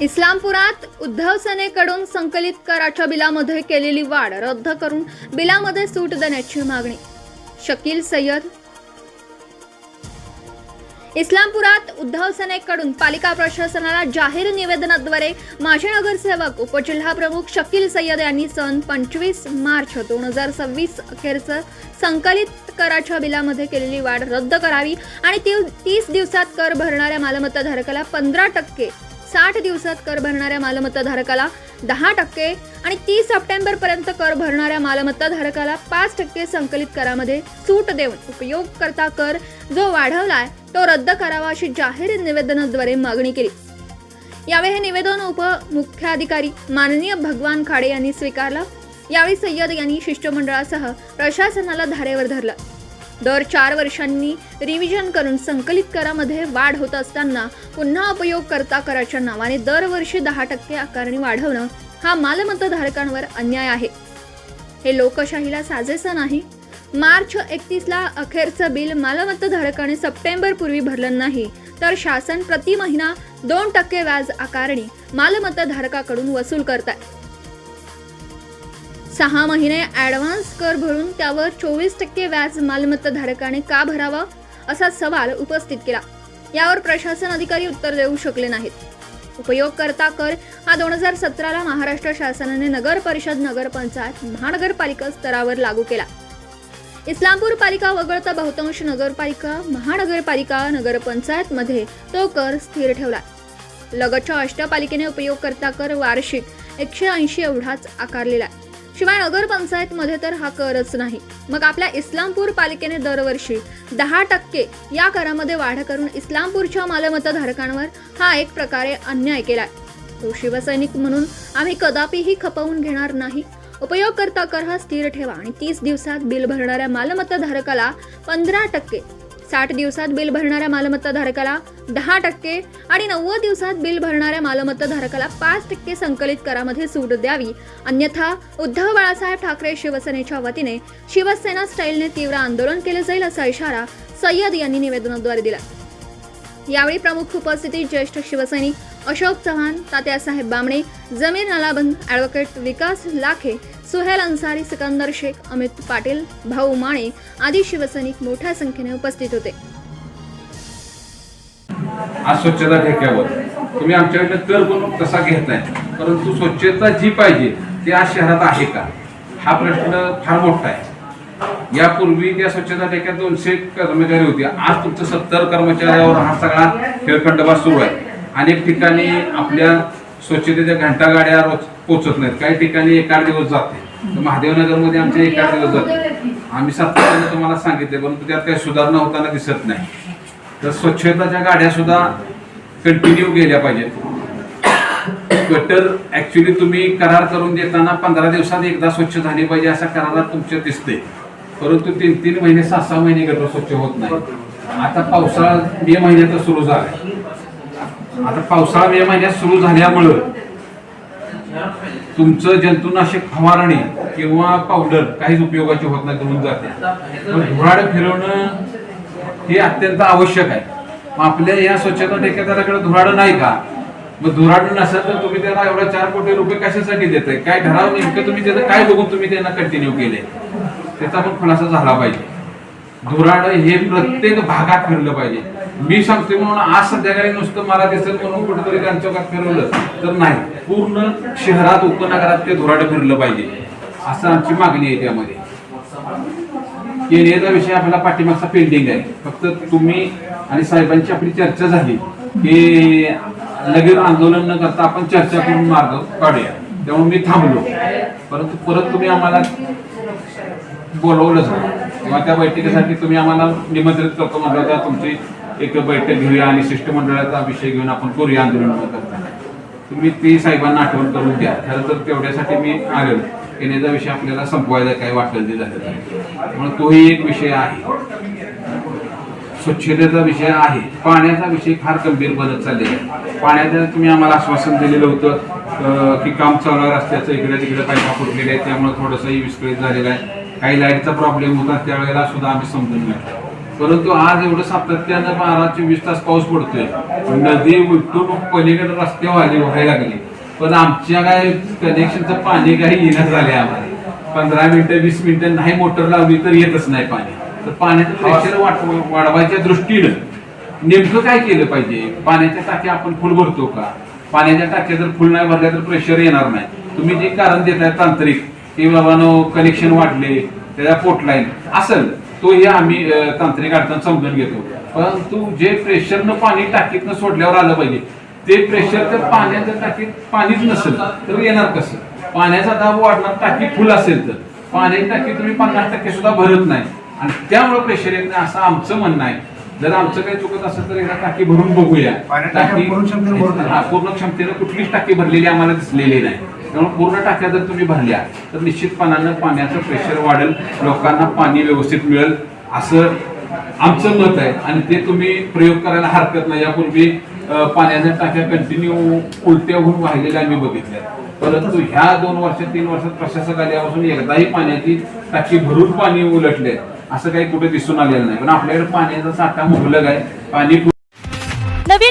इस्लामपुरात उद्धव सेनेकडून संकलित कराच्या बिलामध्ये केलेली वाढ रद्द करून बिलामध्ये सूट देण्याची मागणी. शकील सय्यद. इस्लामपुरात उद्धव सेनेकडून पालिका प्रशासनाला जाहीर निवेदनाद्वारे माजी नगरसेवक उपजिल्हा प्रमुख शकील सय्यद यांनी सन पंचवीस मार्च दोन हजार सव्वीस अखेरचं संकलित कराच्या बिलामध्ये केलेली वाढ रद्द करावी आणि ती तीस दिवसात कर भरणाऱ्या मालमत्ताधारकाला पंधरा टक्के साठ दिवसात कर भरणाऱ्या मालमत्ताधारकाला दहा टक्के आणि तीस सप्टेंबरपर्यंत कर भरणाऱ्या मालमत्ताधारकाला पाच टक्के संकलित करामध्ये सूट देऊन उपयोगकर्ता कर जो वाढवलाय तो रद्द करावा अशी जाहीर निवेदनाद्वारे मागणी केली. यावेळी हे निवेदन उपमुख्याधिकारी माननीय भगवान खाडे यांनी स्वीकारलं. यावेळी सय्यद यांनी शिष्टमंडळासह प्रशासनाला धारेवर धरलं. दर चार वर्षांनी रिव्हिजन करून संकलित करामध्ये वाढ होत असताना पुन्हा उपयोगकर्ता कराच्या नावाने दरवर्षी दहा टक्के आकारणी वाढवणं हा मालमत्ताधारकांवर अन्याय आहे. हे लोकशाहीला साजेसं नाही. मार्च एकतीसला अखेरचं बिल मालमत्ताधारकाने सप्टेंबरपूर्वी भरलं नाही तर शासन प्रति महिना दोन टक्के व्याज आकारणी मालमत्ताधारकाकडून वसूल करत आहे सहा महिने ॲडव्हान्स कर भरून त्यावर चोवीस टक्के व्याज मालमत्ताधारकाने का भरावा असा सवाल उपस्थित केला. यावर प्रशासन अधिकारी उत्तर देऊ शकले नाहीत. उपयोगकर्ता कर हा दोन हजार सतराला महाराष्ट्र शासनाने नगर परिषद नगरपंचायत महानगरपालिका स्तरावर लागू केला. इस्लामपूर पालिका वगळता बहुतांश नगरपालिका महानगरपालिका नगरपंचायतमध्ये तो कर स्थिर ठेवला. लगतच्या अष्टपालिकेने उपयोगकर्ता कर वार्षिक एकशे ऐंशी एवढाच आकारलेला आहे. शिवाय नगरपंचायतमध्ये तर हा करच नाही. मग आपल्या इस्लामपूर पालिकेने दरवर्षी दहा टक्के या करामध्ये वाढ करून इस्लामपूरच्या मालमत्ताधारकांवर हा एक प्रकारे अन्याय केलाय. तो शिवसैनिक म्हणून आम्ही कदापिही खपवून घेणार नाही. उपयोगकर्ता कर हा स्थिर ठेवा आणि तीस दिवसात बिल भरणाऱ्या मालमत्ताधारकाला पंधरा टक्के साठ दिवसात बिल भरणाऱ्या मालमत्ताधारकाला दहा टक्के आणि नव्वद दिवसात बिल भरणाऱ्या मालमत्ताधारकाला पाच टक्के संकलित करामध्ये सूट द्यावी. अन्यथा उद्धव बाळासाहेब ठाकरे शिवसेनेच्या वतीने शिवसेना स्टाईलने तीव्र आंदोलन केले जाईल असा इशारा सय्यद यांनी निवेदनाद्वारे दिला. यावेळी प्रमुख उपस्थितीत ज्येष्ठ शिवसैनिक अशोक चव्हाण तात्यासाहेब बामणे जमीर नालाबंद ॲडव्होकेट विकास लाखे सुहेल अन्सारी सिकंदर शेख अमित पाटील भाऊ माणे आदी शिवसैनिक मोठ्या संख्येने उपस्थित होते. आज स्वच्छता ठेक्यावर. तुम्ही आमच्याकडे कर बनवून कसा घेत नाही परंतु स्वच्छता जी पाहिजे ती आज शहरात आहे का? हा प्रश्न फार मोठा आहे. यापूर्वी त्या स्वच्छता ठेक्यात दोनशे कर्मचारी होते. आज तुमचं सत्तर कर्मचाऱ्यावर हा सगळा खेळखंडबा सुरू आहे. अनेक ठिकाणी आपल्या स्वच्छतेच्या घंटा गाड्या रोज पोचत नाहीत. काही ठिकाणी एक आठ दिवस जाते. महादेवनगरमध्ये आमच्या एक आठ दिवस जाते. आम्ही सातत्याने तुम्हाला सांगितले परंतु त्यात काही सुधारणा होताना दिसत नाही. तर स्वच्छताच्या गाड्या सुद्धा कंटिन्यू गेल्या पाहिजेत. गटर ऍक्च्युली तुम्ही करार करून देताना पंधरा दिवसात एकदा स्वच्छ झाली पाहिजे असा करारात तुमच्या दिसते परंतु तीन तीन महिने सहा सहा महिने गटर स्वच्छ होत नाही. आता पावसाळा मे महिन्यात सुरू झालाय. आता पावसाळा मे महिन्यात सुरू झाल्यामुळं तुमचं जंतुनाशक फवारणी किंवा पावडर काहीच उपयोगाची होत नाही धुवून जाते. पण धुराड फिरवणं हे अत्यंत आवश्यक आहे. मग आपल्या या स्वच्छता ठेकेदाराकडे धुराड नाही का? मग धुराड नसेल तर तुम्ही त्याला एवढा चार कोटी रुपये कशासाठी देताय? काय ठराव नेमकं तुम्ही त्याचं काय बघून तुम्ही त्यांना कंटिन्यू केले त्याचा पण खुलासा झाला पाहिजे. धुराड हे प्रत्येक भागात फिरलं पाहिजे. मी सांगते म्हणून आज संध्याकाळी नुसतं मला दिसेल म्हणून कुठेतरी गांचोकात फिरवलं तर नाही पूर्ण शहरात उपनगरात ते धुराड फिरलं पाहिजे. असं आमची मागणी आहे त्यामध्ये. केनेचा विषय आपल्याला पाठीमागचा पेंडिंग आहे. फक्त तुम्ही आणि साहेबांची आपली चर्चा झाली. की लगेच आंदोलन न करता आपण चर्चा करून मार्ग काढूया. त्यामुळे मी थांबलो. परंतु परत तुम्ही आम्हाला बोलवलंच नाही किंवा त्या बैठकीसाठी तुम्ही आम्हाला निमंत्रित करतो म्हटलं तर तुमची एक बैठक घेऊया आणि शिष्टमंडळाचा विषय घेऊन आपण करूया आंदोलन न करता तुम्ही ती साहेबांना आठवण करून द्या. खरं तर तेवढ्यासाठी मी आलो येण्याचा विषय आपल्याला संपवायचा काय वाटलं ते झालं म्हणून त्यामुळे तोही एक विषय आहे. स्वच्छतेचा विषय आहे. पाण्याचा विषय फार गंभीर बनत चाललेला आहे. पाण्याचं तुम्ही आम्हाला आश्वासन दिलेलं होतं की काम चालू असल्याचं रस्त्याचं इकडे तिकडे पायपा फुटलेले आहेत. त्यामुळे थोडंसंही विस्कळीत झालेलं आहे. काही लाईटचा प्रॉब्लेम होता त्यावेळेला सुद्धा आम्ही समजून घेतलं. परंतु आज एवढं सातत्यानं बारा चोवीस तास पाऊस पडतोय. नदी उलटून पलीकडे रस्ते व्हायला व्हायला लागले. पण आमच्या काय कनेक्शनचं पाणी काही येणं झाले आम्हाला. पंधरा मिनिटं वीस मिनिटं नाही मोटर लावली तर येतच नाही पाणी. तर पाण्याचं प्रेशर वाढवायच्या दृष्टीनं नेमकं काय केलं पाहिजे? पाण्याच्या टाक्या आपण फुल भरतो का? पाण्याच्या टाक्या जर फुल नाही भरल्या तर प्रेशर येणार नाही. तुम्ही जे कारण देताय तांत्रिक की बाबानो कनेक्शन वाढले त्याच्या पोटलाईन असेल तो हे आम्ही तांत्रिक अडचण समजून घेतो. परंतु जे प्रेशरनं पाणी टाकीतनं सोडल्यावर आलं पाहिजे ते प्रेशर तर पाण्याच्या टाकीत पाणीच नसेल तर येणार कसं? पाण्याचा दाब वाढणार टाकी फुल असेल तर. पाण्याची टाकी तुम्ही पन्नास टक्के सुद्धा भरत नाही. आणि त्यामुळे प्रेशर येत नाही असं आमचं म्हणणं आहे. जर आमचं काही चुकत असेल तर एकदा टाकी भरून बघूया. पाण्याची टाकी पूर्ण क्षमतेने कुठलीच टाकी भरलेली आम्हाला दिसलेली नाही. त्यामुळे पूर्ण टाक्या जर तुम्ही भरल्या तर निश्चितपणानं पाण्याचं प्रेशर वाढेल लोकांना पाणी व्यवस्थित मिळेल असं आमचं मत आहे. आणि ते तुम्ही प्रयोग करायला हरकत नाही. यापूर्वी पाण्याच्या टाक्या कंटिन्यू उलट्या होऊन वाहिलेल्या आम्ही बघितल्या. परंतु ह्या दोन वर्षात तीन वर्षात प्रशासक आल्यापासून एकदाही पाण्याची टाकी भरून पाणी उलटले असं काही कुठे दिसून आलेलं नाही. पण आपल्याकडे पाण्याचा साठा मुबलक आहे. पाणी